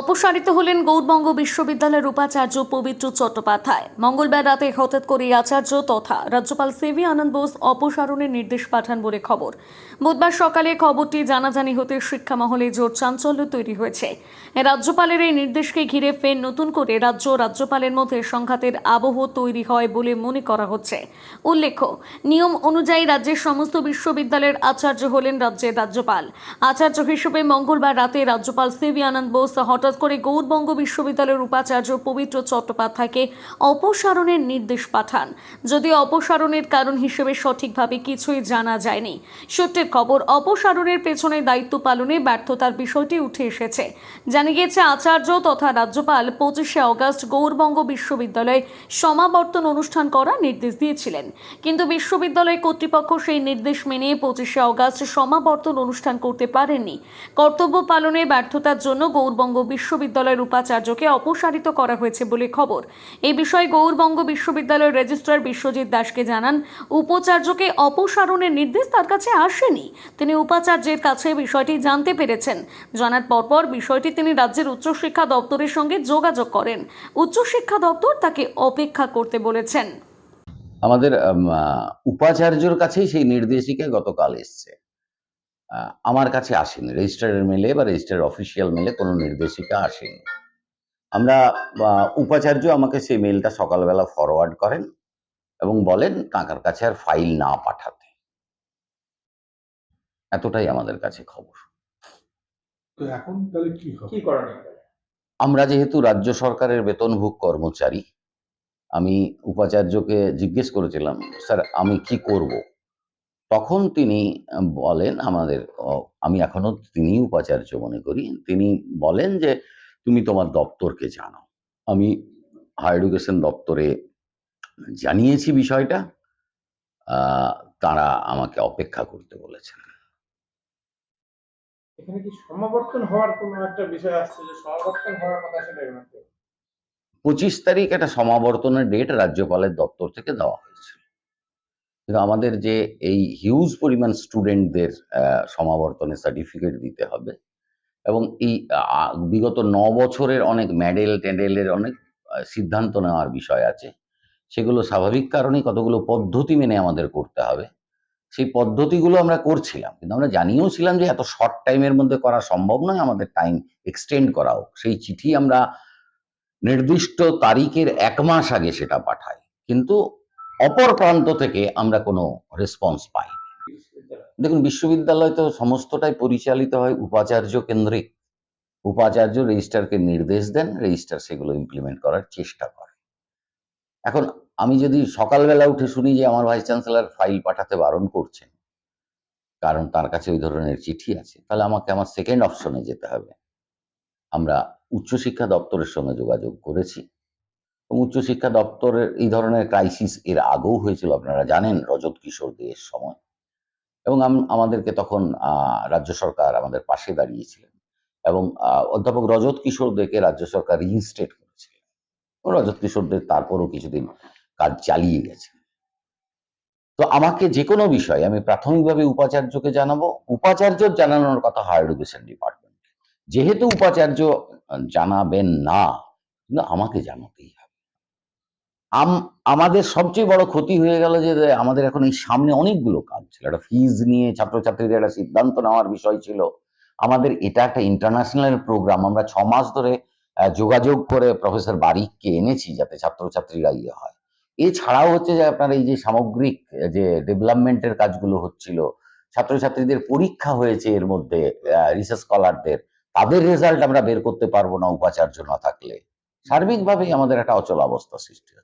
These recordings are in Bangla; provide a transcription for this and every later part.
অপসারিত হলেন গৌরবঙ্গ বিশ্ববিদ্যালয়ের উপাচার্য পবিত্র চট্টোপাধ্যায়। মঙ্গলবার রাতে হঠাৎ করে আচার্য তথা রাজ্যপাল সিভি আনন্দ বোস অপসারণের নির্দেশ পাঠান বলে খবর। বুধবার সকালে খবরটি জানাজানি হতে শিক্ষা মহলে জোর চাঞ্চল্য তৈরি হয়েছে। রাজ্যপালের এই নির্দেশকে ঘিরে ফের নতুন করে রাজ্য রাজ্যপালের মধ্যে সংঘাতের আবহ তৈরি হয় বলে মনে করা হচ্ছে। উল্লেখ্য, নিয়ম অনুযায়ী রাজ্যের সমস্ত বিশ্ববিদ্যালয়ের আচার্য হলেন রাজ্যের রাজ্যপাল। আচার্য হিসেবে মঙ্গলবার রাতে রাজ্যপাল সিভি আনন্দ বোস হঠাৎ করে গৌরবঙ্গ বিশ্ববিদ্যালয়ের উপাচার্য পবিত্র চট্টোপাধ্যায়কে অপসারণের নির্দেশ পাঠান। যদিও অপসারণের কারণ হিসেবে সঠিকভাবে কিছুই জানা যায়নি। সূত্রের খবর, অপসারণের পেছনে দায়িত্ব পালনে ব্যর্থতার বিষয়টি উঠে এসেছে। জানা গিয়েছে, আচার্য তথা রাজ্যপাল পঁচিশে অগস্ট গৌরবঙ্গ বিশ্ববিদ্যালয়ে সমাবর্তন অনুষ্ঠান করার নির্দেশ দিয়েছিলেন। কিন্তু বিশ্ববিদ্যালয় কর্তৃপক্ষ সেই নির্দেশ মেনে পঁচিশে অগস্ট সমাবর্তন অনুষ্ঠান করতে পারেননি। কর্তব্য পালনে ব্যর্থতার জন্য গৌরবঙ্গ বিশ্ববিদ্যালয়ের উপাচার্যকে অপসারিত করা হয়েছে বলে খবর। এই বিষয়ে গৌরবঙ্গ বিশ্ববিদ্যালয়ের রেজিস্ট্রার বিশ্বজিৎ দাসকে জানান, উপাচার্যকে অপসারণের নির্দেশ তার কাছে আসেনি। তিনি উপাচার্যের কাছে বিষয়টি জানতে পেরেছেন। জানার পরপর বিষয়টি তিনি রাজ্যের উচ্চশিক্ষা দপ্তরের সঙ্গে যোগাযোগ করেন। উচ্চশিক্ষা দপ্তর তাকে অপেক্ষা করতে বলেছেন। আমাদের উপাচার্যর কাছেই সেই নির্দেশিকা গতকাল এসছে। আমার কাছে আসেনি। রেজিস্ট্রারের মেলে বা রেজিস্ট্রার অফিসিয়াল মেলে কোনো নির্দেশিকা আসেনি। আমরা উপাচার্য আমাকে সেই মেলটা সকালবেলা ফরওয়ার্ড করেন এবং বলেন কাকার কাছে আর ফাইল না পাঠাতে। এতটাই আমাদের কাছে খবর। তো এখন তাহলে কি কি আমরা যেহেতু রাজ্য সরকারের বেতনভোগ কর্মচারী আমি উপাচার্যকে জিজ্ঞেস করেছিলাম স্যার আমি কি করব? তখন তিনি বলেন আমাদের আমি এখনও তিনি উপাচার্য মনে করি তিনি বলেন যে তুমি তোমার দপ্তরকে জানাও আমি হায়ার এডুকেশন দপ্তরে জানিয়েছি বিষয়টা আহ, তারা আমাকে অপেক্ষা করতে বলেছেন। এখানে কি সমাবর্তন হওয়ার কোনো একটা বিষয় আসছে যে সমাবর্তন হওয়ার কথা সেটা পঁচিশ তারিখ একটা সমাবর্তনের ডেট রাজ্যপালের দপ্তর থেকে দেওয়া হয়েছিল কিন্তু আমাদের যে এই হিউজ পরিমাণ স্টুডেন্টদের সমাবর্তনের সার্টিফিকেট দিতে হবে এবং এই বিগত ন বছরের অনেক মেডেল টেডেলের অনেক সিদ্ধান্ত নেওয়ার বিষয় আছে। সেগুলো স্বাভাবিক কারণেই কতগুলো পদ্ধতি মেনে আমাদের করতে হবে। সেই পদ্ধতিগুলো আমরা করছিলাম, কিন্তু আমরা জানিয়েও ছিলাম যে এত শর্ট টাইমের মধ্যে করা সম্ভব নয়, আমাদের টাইম এক্সটেন্ড করা হোক। সেই চিঠি আমরা নির্দিষ্ট তারিখের এক মাস আগে সেটা পাঠাই। কিন্তু অপর প্রান্ত থেকে আমরা কোনো রেসপন্স পাই দেখুন, বিশ্ববিদ্যালয় তো সমস্তটাই পরিচালিত হয় উপাচার্য কেন্দ্রিক উপাচার্য রেজিস্ট্রারকে নির্দেশ দেন রেজিস্ট্রার সেগুলো ইমপ্লিমেন্ট করার চেষ্টা করে। এখন আমি যদি সকালবেলা উঠে শুনি যে আমার ভাইস চ্যান্সেলর ফাইল পাঠাতে বারণ করছেন, কারণ তার কাছে ওই ধরনের চিঠি আছে, তাহলে আমাকে আমার সেকেন্ড অপশনে যেতে হবে। আমরা উচ্চশিক্ষা দপ্তরের সঙ্গে যোগাযোগ করেছি। এবং উচ্চশিক্ষা দপ্তরের এই ধরনের ক্রাইসিস এর আগেও হয়েছিল, আপনারা জানেন, রজত কিশোর দেয়ের সময়। এবং আমাদেরকে তখন রাজ্য সরকার আমাদের পাশে দাঁড়িয়েছিলেন। এবং অধ্যাপক রজত কিশোর দেকে রাজ্য সরকার রিইনস্টেট করেছিলেন। রজত কিশোর দে তারপরও কিছুদিন কাজ চালিয়ে গেছেন তো আমাকে যে কোনো বিষয়ে আমি প্রাথমিকভাবে উপাচার্যকে জানাব। উপাচার্য জানানোর কথা হায়ার এডুকেশন ডিপার্টমেন্ট। যেহেতু উপাচার্য জানাবেন না, কিন্তু আমাকে জানাতেই হবে। আমাদের সবচেয়ে বড় ক্ষতি হয়ে গেল যে আমাদের এখন এই সামনে অনেকগুলো কাজ ছিল। একটা ফিজ নিয়ে ছাত্রছাত্রীদের একটা সিদ্ধান্ত নেওয়ার বিষয় ছিল। আমাদের এটা একটা ইন্টারন্যাশনাল প্রোগ্রাম আমরা ছ মাস ধরে যোগাযোগ করে প্রফেসর বারিককে এনেছি যাতে ছাত্রছাত্রীরা ইয়ে হয়। এছাড়াও হচ্ছে যে আপনার এই যে সামগ্রিক, যে ডেভেলপমেন্টের কাজগুলো হচ্ছিল, ছাত্রছাত্রীদের পরীক্ষা হয়েছে এর মধ্যে রিসার্চ স্কলারদের তাদের রেজাল্ট আমরা বের করতে পারব না উপাচার্য না থাকলে। সার্বিকভাবেই আমাদের একটা অচল অবস্থা সৃষ্টি হচ্ছে।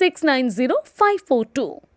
690542.